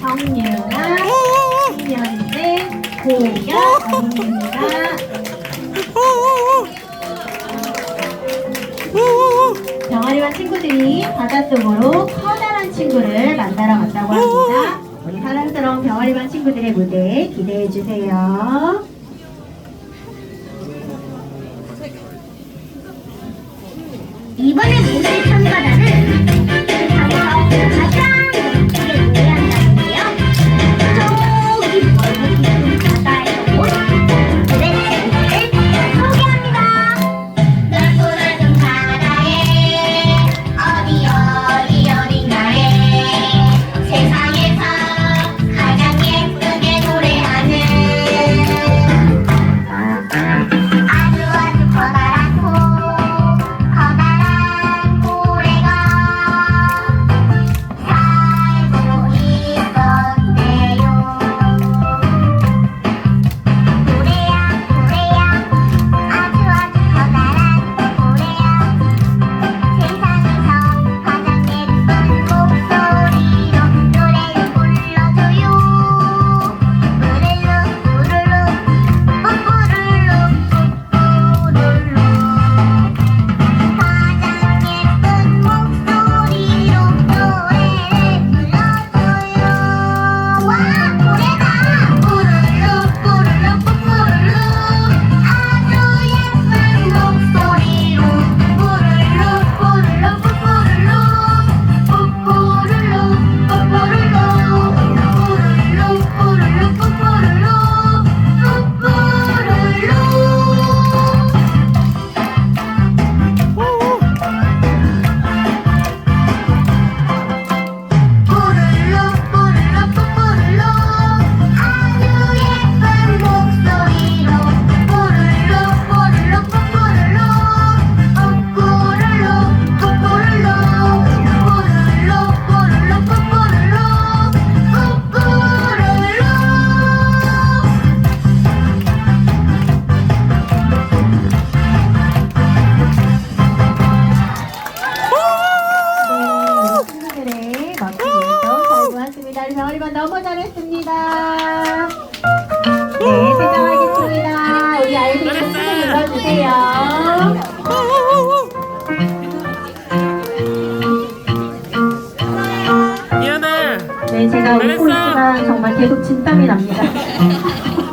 정유라 신년대 병아리와 친구들이 바닷속으로 커다란 친구를 만나러 갔다고 합니다. 우리 사랑스러운 병아리반 친구들의 무대 기대해 주세요. 이번에 무대 병아리반 너무 잘했습니다. 네, 음. 세정하겠습니다. 우리 아이들 선생님 눌러주세요. 미안해. 네, 제가 웃고 있지만 정말 계속 진땀이 납니다.